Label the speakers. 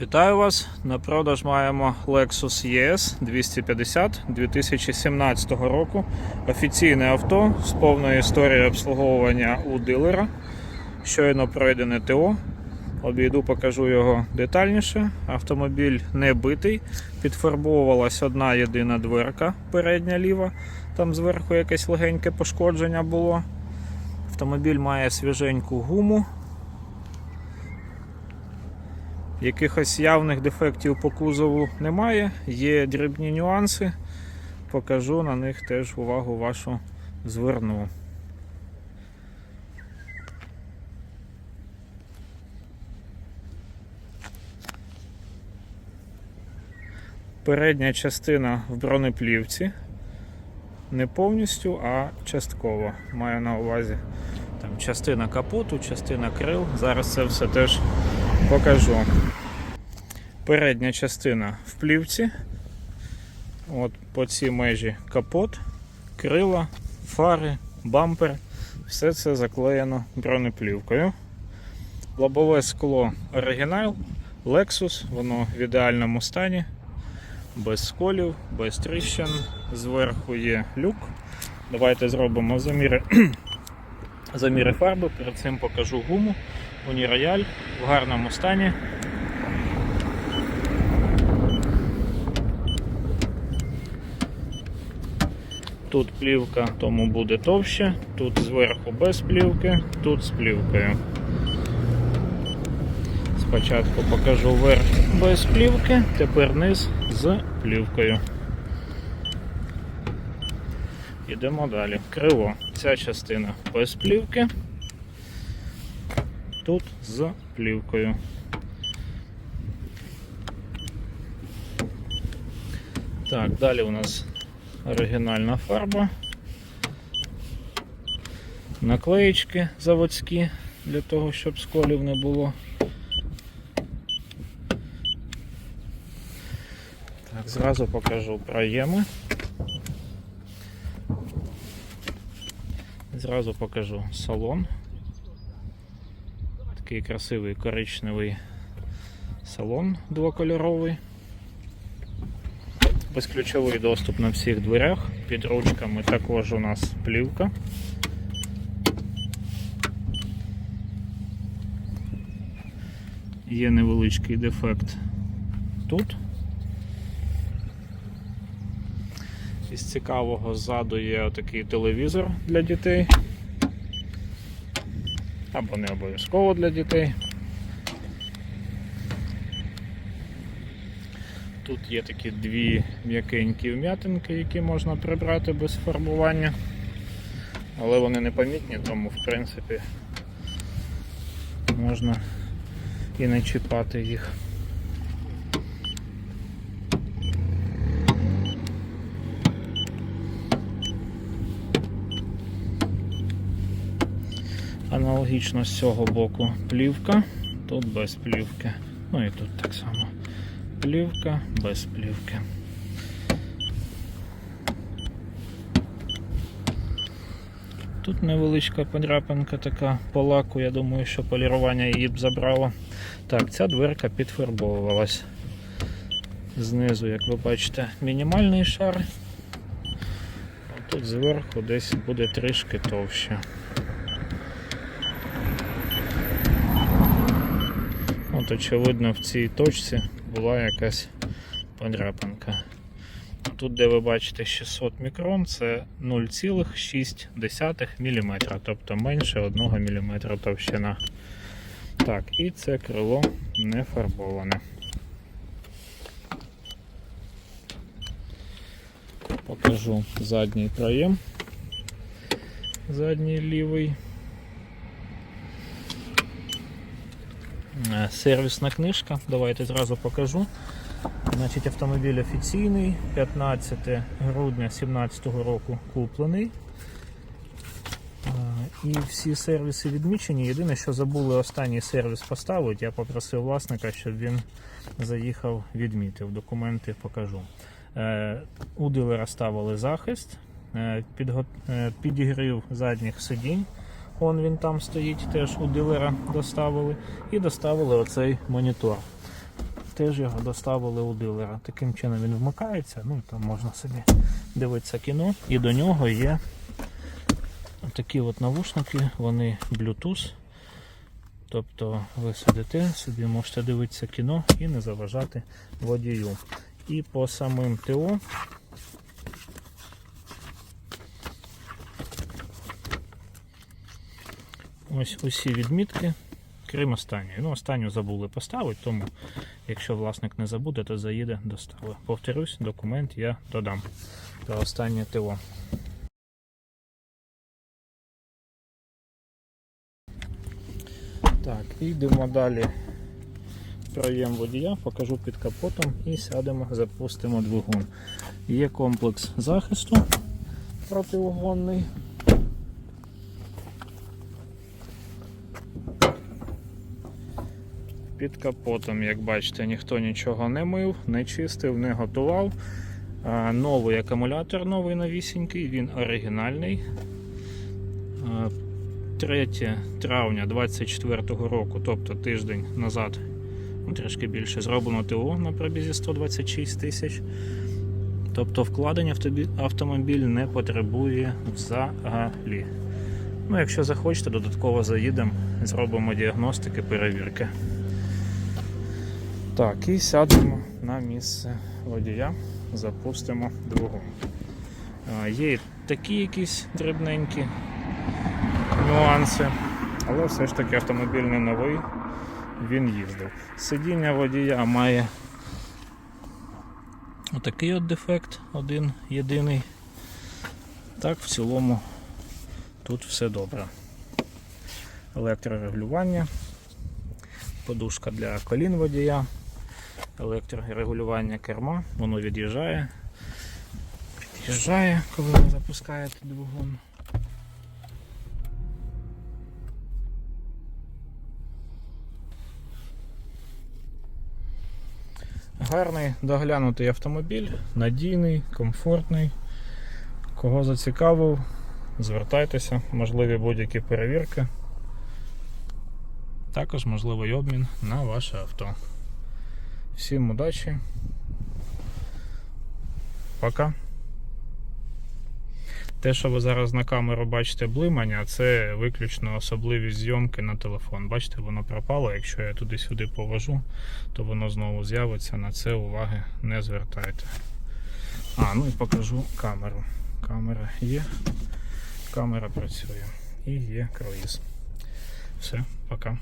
Speaker 1: Вітаю вас! На продаж маємо Lexus ES 250 2017 року. Офіційне авто з повною історією обслуговування у дилера. Щойно пройдене ТО. Обійду, покажу його детальніше. Автомобіль не битий. Підфарбовувалась одна єдина дверка передня ліва. Там зверху якесь легеньке пошкодження було. Автомобіль має свіженьку гуму. Якихось явних дефектів по кузову немає, є дрібні нюанси. Покажу на них теж увагу вашу зверну. Передня частина в бронеплівці. Не повністю, а частково. Маю на увазі там частина капоту, частина крил. Зараз це все теж покажу. Передня частина в плівці. От по цій межі капот, крила, фари, бампер. Все це заклеєно бронеплівкою. Лобове скло оригінал, Lexus, воно в ідеальному стані, без сколів, без тріщин. Зверху є люк. Давайте зробимо заміри, заміри фарби. Перед цим покажу гуму. Унірояль в гарному стані. Тут плівка, тому буде товще, тут зверху без плівки, тут з плівкою. Спочатку покажу верх без плівки, тепер низ з плівкою. Йдемо далі. Криво. Ця частина без плівки, тут з плівкою. Так, далі у нас оригінальна фарба, наклеїчки заводські для того, щоб сколів не було. Так, зразу покажу проєми. Зразу покажу салон. Такий красивий коричневий салон двокольоровий. Безключовий доступ на всіх дверях. Під ручками також у нас плівка. Є невеличкий дефект тут. Із цікавого ззаду є отакий телевізор для дітей. Або не обов'язково для дітей. Тут є такі дві м'якенькі вм'ятинки, які можна прибрати без фарбування. Але вони непомітні, тому в принципі можна і не чіпати їх. Аналогічно з цього боку плівка, тут без плівки. Ну і тут так само плівка без плівки. Тут невеличка подряпинка така по лаку, я думаю, що полірування її б забрало. Так, ця дверка підфарбовувалась. Знизу, як ви бачите, мінімальний шар. А тут зверху десь буде трішки товще. От, очевидно, в цій точці була якась подряпинка. Тут, де ви бачите 600 мікрон, це 0,6 мм, тобто менше 1 мм товщина. Так, і це крило не фарбоване. Покажу задній проєм. Задній лівий. Сервісна книжка, давайте зразу покажу. Значить, Автомобіль офіційний, 15 грудня 2017 року куплений. Е, І всі сервіси відмічені. Єдине, що забули останній сервіс поставити, я попросив власника, щоб він заїхав, відмітив. Документи покажу. Е, У дилера ставили захист, е, е, підігрів задніх сидінь. Он він там стоїть, теж у дилера доставили. І доставили оцей монітор. теж його доставили у дилера. Таким чином він вмикається, ну там можна собі дивитися кіно. І до нього є такі от навушники, вони Bluetooth. Тобто ви сидите, собі можете дивитися кіно і не заважати водію. І по самим ТО ось усі відмітки, крім останньої. Ну, останню забули поставити, тому якщо власник не забуде, то заїде достави. Повторюсь, документ я додам про останнє ТО. Так, йдемо далі. Проєм водія, покажу під капотом і сядемо, запустимо двигун. Є комплекс захисту протиугонний. Під капотом, як бачите, ніхто нічого не мив, не чистив, не готував. Новий акумулятор, новий новісінький, він оригінальний. 3 травня 2024 року, тобто тиждень назад, ну, трішки більше, зроблено ТО на пробізі 126 тисяч. Тобто вкладення автомобіль не потребує взагалі. Ну, якщо захочете, додатково заїдемо, зробимо діагностики, перевірки. Так, і сядемо на місце водія, запустимо двигун. Є такі якісь дрібненькі нюанси, але все ж таки автомобіль не новий, він їздив. Сидіння водія має отакий от дефект, один єдиний. Так, в цілому тут все добре. Електрорегулювання, подушка для колін водія, електрорегулювання керма, воно від'їжджає. Від'їжджає, коли ви запускаєте двигун. Гарний доглянутий автомобіль, надійний, комфортний. Кого зацікавив, звертайтеся, можливі будь-які перевірки. Також можливий обмін на ваше авто. Всім удачі. Пока. Те, що ви зараз на камеру бачите блимання, це виключно особливість зйомки на телефон. Бачите, воно пропало. Якщо я туди-сюди повожу, то воно знову з'явиться. На це уваги не звертайте. А, ну і покажу камеру. Камера є, камера працює і є круїз. Все, пока.